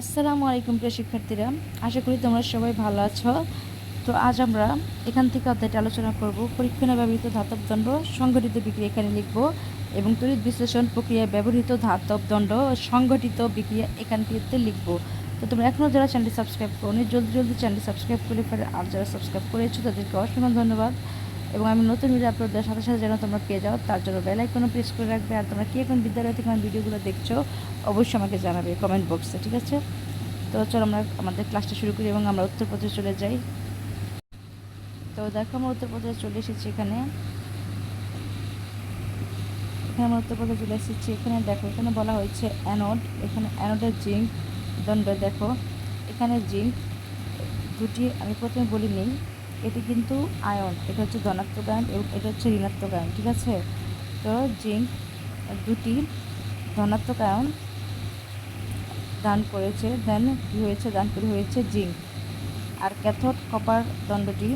আসসালামু আলাইকুম প্রিয় শিক্ষার্থীরা, আশা করি তোমরা সবাই ভালো আছো। তো আজ আমরা এখান থেকে অধ্যায়টা আলোচনা করব। পরীক্ষণে ব্যবহৃত ধাতব দণ্ড সংগঠিত বিক্রিয়া এখানে লিখব এবং তড়িৎ বিশ্লেষণ প্রক্রিয়ায় ব্যবহৃত ধাতব দণ্ড সংগঠিত বিক্রিয়া এখান থেকে লিখব। তো তোমরা এখনও যারা চ্যানেলটি সাবস্ক্রাইব করো জলদি জলদি চ্যানেলটি সাবস্ক্রাইব করে ফেলে। আর যারা সাবস্ক্রাইব করেছ, তাদেরকে অসংখ্য ধন্যবাদ। এবং আমি নতুন ভিডিও আপলোড দেওয়ার সাথে সাথে যেন তোমরা পেয়ে যাও, তার জন্য বেল আইকনও প্রেস করে রাখবে। আর তোমরা কী কোন বিদ্যালয় থেকে আমার ভিডিওগুলো দেখছ, অবশ্যই আমাকে জানাবে কমেন্ট বক্সে ঠিক আছে? তো চলো আমরা আমাদের ক্লাসটা শুরু করি এবং আমরা উত্তরপত্রে চলে যাই। তো দেখো, আমরা উত্তরপত্রে চলে এসেছি এখানে। এখানে আমরা উত্তরপত্রে চলে এসেছি। এখানে দেখো, এখানে বলা হয়েছে অ্যানোড এখানে অ্যানোডের জিঙ্ক দণ্ড দেখো। এখানে জিঙ্ক দুটি, আমি প্রথমে বলি নিই এটি কিন্তু আয়ন, এটা হচ্ছে ধনাত্মক আয়ন এবং এটা হচ্ছে ঋণাত্মক আয়ন, ঠিক আছে? তো জিঙ্ক দুটি ধনাত্মক আয়ন দান করেছে দেন কী হয়েছে? দান করে হয়েছে জিঙ্ক। আর ক্যাথোড কপার দণ্ডটি,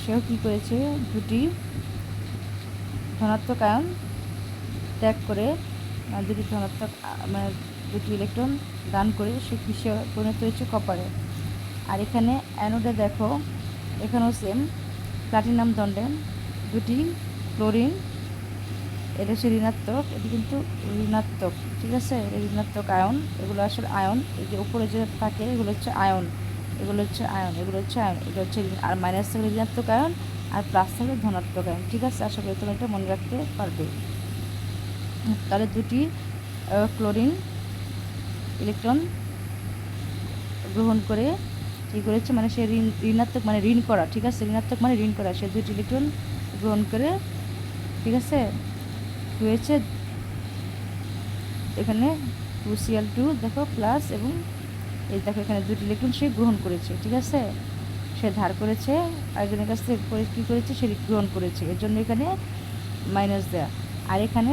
সেও কী করেছে? দুটি ধনাত্মক আয়ন ত্যাগ করে দুটি ধনাত্মক মানে দুটি ইলেকট্রন দান করে, সে কিসে পরিণত হয়েছে? কপারে। আর এখানে অ্যানোডে দেখো, এখানেও সেম প্লাটিনাম দণ্ডে, দুটি ক্লোরিন এটা হচ্ছে ঋণাত্মক, এটি কিন্তু ঋণাত্মক, ঠিক আছে? ঋণাত্মক আয়ন এগুলো আসলে আয়ন এই যে উপরে যে থাকে, এগুলো হচ্ছে আয়ন এগুলো হচ্ছে আয়ন এগুলো হচ্ছে আয়ন এটা হচ্ছে আর মাইনাস থাকলে ঋণাত্মক আয়ন আর প্লাস থাকলে ধনাত্মক আয়ন ঠিক আছে? আশা করি এটা মনে রাখতে পারবে। তাহলে দুটি ক্লোরিন ইলেকট্রন গ্রহণ করে কী করেছে? মানে সে ঋণ, ঋণাত্মক মানে ঋণ করা, ঠিক আছে? ঋণাত্মক মানে ঋণ করা। সে দুটি ইলেকট্রন গ্রহণ করে, ঠিক আছে? হয়েছে এখানে টু সিএল টু দেখো প্লাস এবং এই দেখো, এখানে দুটি ইলেকট্রন সে গ্রহণ করেছে, ঠিক আছে? সে ধার করেছে, আরেকজনের কাছ থেকে কী করেছে? সে গ্রহণ করেছে। এর জন্য এখানে মাইনাস দেয়া। আর এখানে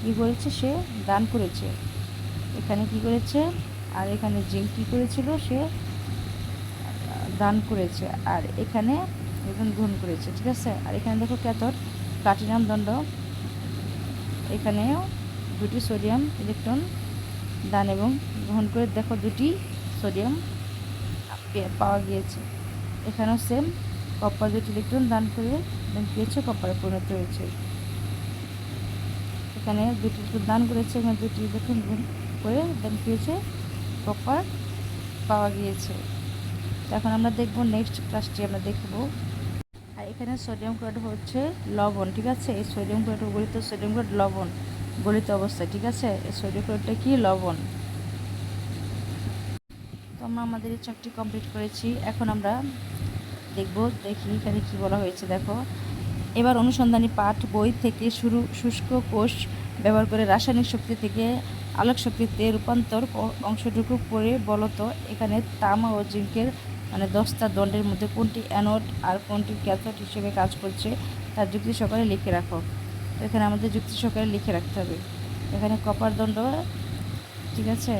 কী করেছে? সে দান করেছে। এখানে কি করেছে? আর এখানে জিঙ্ক কী করেছিল? সে দান করেছে আর এখানে একজন গ্রহণ করেছে, ঠিক আছে? আর এখানে দেখো ক্যাথর প্লাটিনাম দণ্ড। এখানেও দুটি সোডিয়াম ইলেকট্রন দান এবং গ্রহণ করে দেখো দুটি সোডিয়াম পাওয়া গিয়েছে। এখানেও সেম কপার দুটি ইলেকট্রন দান করে হয়েছে কপারে পরিণত হয়েছে। এখানে দুটি ইলেকট্রন দান করেছে, এখানে দুটি ইলেকট্রন গ্রহণ করে দেন কী হয়েছে কপার পাওয়া গিয়েছে। এখন আমরা দেখব নেক্সট ক্লাসটি আমরা দেখব। আর এখানে সোডিয়াম ক্লোরাইড হচ্ছে লবণ, ঠিক আছে? এই সোডিয়াম ক্লোরাইড গলিত সোডিয়াম ক্লোরাইড লবণ গলিত অবস্থায়, ঠিক আছে? এই সোডিয়াম ক্লোরাইডটা কি? লবণ। তো আমরা আমাদের এই চারটি কমপ্লিট করেছি। এখন আমরা দেখব, দেখি এখানে কি বলা হয়েছে, দেখো। এবার অনুসন্ধানী পাঠ, বই থেকে শুরু, শুষ্ক কোষ ব্যবহার করে রাসায়নিক শক্তি থেকে আলোক শক্তিতে রূপান্তর অংশটুকু করে বলতো। এখানে তামা ও জিঙ্কের মানে দশটা দণ্ডের মধ্যে কোনটি অ্যানোড আর কোনটি ক্যাথোড হিসেবে কাজ করছে তার যুক্তি সহকারে লিখে রাখো। তো এখানে আমাদের যুক্তি সহকারে লিখে রাখতে হবে। এখানে কপার দণ্ড, ঠিক আছে?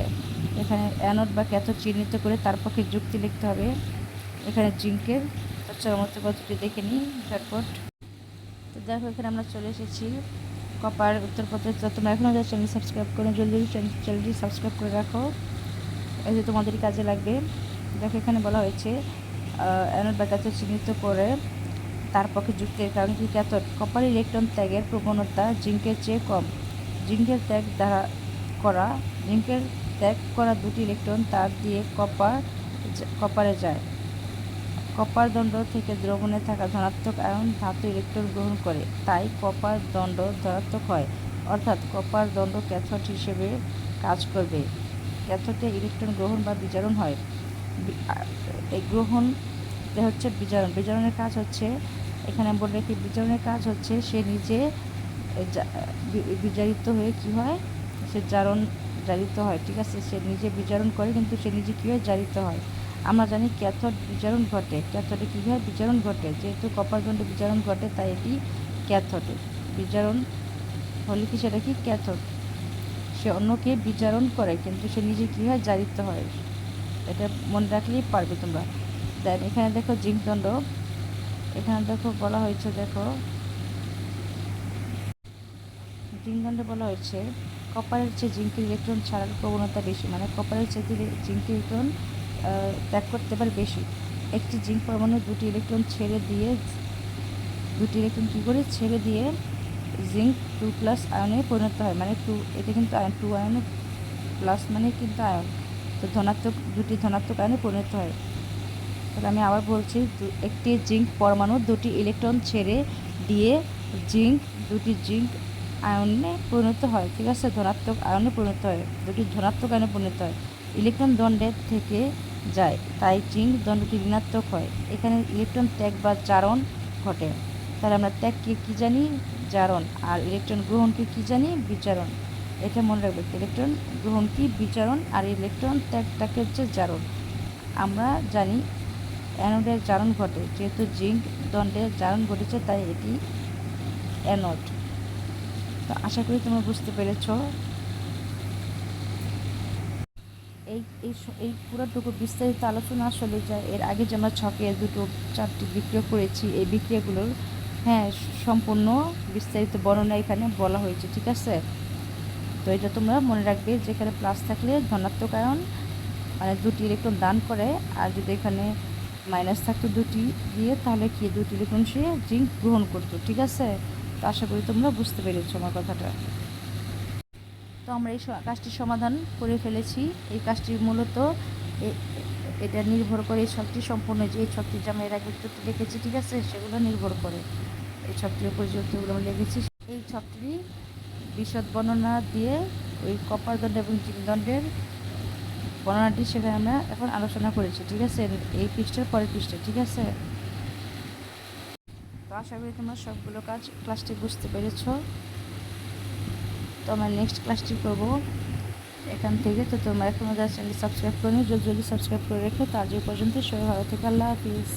এখানে অ্যানোড বা ক্যাথোড চিহ্নিত করে তার পক্ষে যুক্তি লিখতে হবে। এখানে জিঙ্কের চরমত্ব পদ্ধতি দেখে নিই, ঝটপট। তো দেখো, এখানে আমরা চলে এসেছি কপার উত্তরপত্র তো তোমরা এখনও যারা চ্যানেল সাবস্ক্রাইব করে, জলদি চ্যানেলটি সাবস্ক্রাইব করে রাখো। এতে তোমাদের কাজে লাগবে। দেখো এখানে বলা হয়েছে অ্যানোড বা ক্যাথোড চিহ্নিত করে তার পক্ষে যুক্তির কারণ কি? ক্যাথোড কপার ইলেকট্রন ত্যাগের প্রবণতা জিঙ্কের চেয়ে কম। জিঙ্কের ত্যাগ দ্বারা করা, জিঙ্কের ত্যাগ করা দুটি ইলেকট্রন তার দিয়ে কপার কপারে যায়। কপার দণ্ড থেকে দ্রবণে থাকা ধনাত্মক আয়ন ধাতু ইলেকট্রন গ্রহণ করে, তাই কপার দণ্ড ধনাত্মক হয়। অর্থাৎ কপার দণ্ড ক্যাথোড হিসেবে কাজ করবে। ক্যাথোডে ইলেকট্রন গ্রহণ বা বিচারণ হয়। এই গ্রহণ হচ্ছে বিজারণ বিজারণের কাজ হচ্ছে, এখানে বলে রাখি বিজারণের কাজ হচ্ছে সে নিজে বিজারিত হয়ে কি হয়? সে জারণ জারিত হয়, ঠিক আছে? সে নিজে বিজারণ করে, কিন্তু সে নিজে কী হয়? জারিত হয়। আমরা জানি ক্যাথোড বিজারণ ঘটে। ক্যাথোডে কী হয়? বিজারণ ঘটে। যেহেতু কপার দণ্ডে বিজারণ ঘটে, তাই এটি ক্যাথোডে। বিজারণ হলে কি সেটা কি? ক্যাথোড। সে অন্যকে বিজারণ করে, কিন্তু সে নিজে কী হয়? জারিত হয়। এটা মনে রাখলেই পারবে তোমরা। দেন এখানে দেখো জিঙ্ক দণ্ড এখানে দেখো বলা হয়েছে, দেখো। জিঙ্কদণ্ডে বলা হয়েছে কপারের চেয়ে জিঙ্কের ইলেকট্রন ছাড়ার প্রবণতা বেশি মানে কপারের চেয়ে জিঙ্কের ইলেকট্রন ত্যাগ করতে পারে বেশি। একটি জিঙ্ক পরমাণু দুটি ইলেকট্রন ছেড়ে দিয়ে, দুটি ইলেকট্রন কী করে? ছেড়ে দিয়ে জিঙ্ক টু প্লাস আয়নে পরিণত হয় মানে টু এটা কিন্তু আয়ন, টু আয়নে প্লাস মানে কিন্তু আয়ন। তো ধনাত্মক, দুটি ধনাত্মক আয়নে পরিণত হয়। তাহলে আমি আবার বলছি একটি জিঙ্ক পরমাণু দুটি ইলেকট্রন ছেড়ে দিয়ে জিঙ্ক, দুটি জিঙ্ক আয়নে পরিণত হয়। ঠিক আছে? ধনাত্মক আয়নে পরিণত হয়। দুটি ধনাত্মক আয়নে পরিণত হয়। ইলেকট্রন দণ্ডের থেকে যায়। তাই জিঙ্ক দণ্ডটি ঋণাত্মক হয়। এখানে ইলেকট্রন ত্যাগ বা জারণ ঘটে। তাহলে আমরা ত্যাগকে কী জানি? জারণ। আর ইলেকট্রন গ্রহণকে কী জানি? বিচারণ এটা মনে রাখবে ইলেকট্রন গ্রহণ কি? বিচারণ আর ইলেকট্রন ত্যাগটাকে হচ্ছে জারণ। আমরা জানি অ্যানোডের জারণ ঘটে, যেহেতু জিঙ্ক দণ্ডের জারণ ঘটেছে, তাই এটি অ্যানোড। তো আশা করি তোমরা বুঝতে পেরেছ। এই এই পুরোটুকু বিস্তারিত আলোচনা আসলে যায় এর আগে যে আমরা ছকে দুটো, চারটি বিক্রিয়া করেছি, এই বিক্রিয়াগুলোর হ্যাঁ সম্পূর্ণ বিস্তারিত বর্ণনা এখানে বলা হয়েছে, ঠিক আছে? তো এটা তোমরা মনে রাখবে যেখানে প্লাস থাকলে ধনাত্মক আয়ন মানে দুটি ইলেকট্রন দান করে, আর যদি এখানে মাইনাস থাকতো দুটি দিয়ে, তাহলে কি দুটি ইলেকট্রন সে জিঙ্ক গ্রহণ করতো, ঠিক আছে? তো আশা করি তোমরা বুঝতে পেরেছ আমার কথাটা। তো আমরা এই কাজটির সমাধান করে ফেলেছি। এই কাজটি মূলত এটা নির্ভর করে এই ছকটি সম্পূর্ণ, যে এই ছকটি যে আমরা এর আগে উত্তরটি লিখেছি, ঠিক আছে? সেগুলো নির্ভর করে। এই ছকটির উপর যে উত্তরগুলো আমরা লিখেছি এই ছকটি বিশদ বর্ণনা দিয়ে ওই কপার দণ্ড এবং জিঙ্ক দণ্ডের বর্ণনাটি সেখানে আমরা এখন আলোচনা করেছি, ঠিক আছে? এই পৃষ্ঠার পরের পৃষ্ঠা, ঠিক আছে? তো আশা করি তোমরা সবগুলো কাজ ক্লাসটি বুঝতে পেরেছ। তো আমরা নেক্সট ক্লাসটি করব এখান থেকে। তো তোমরা এখন যারা চ্যানেল সাবস্ক্রাইব করে জলদি সাবস্ক্রাইব করে রেখো। তার এই পর্যন্ত সবাই ভালো থেকে। আল্লাহ হাফিজ।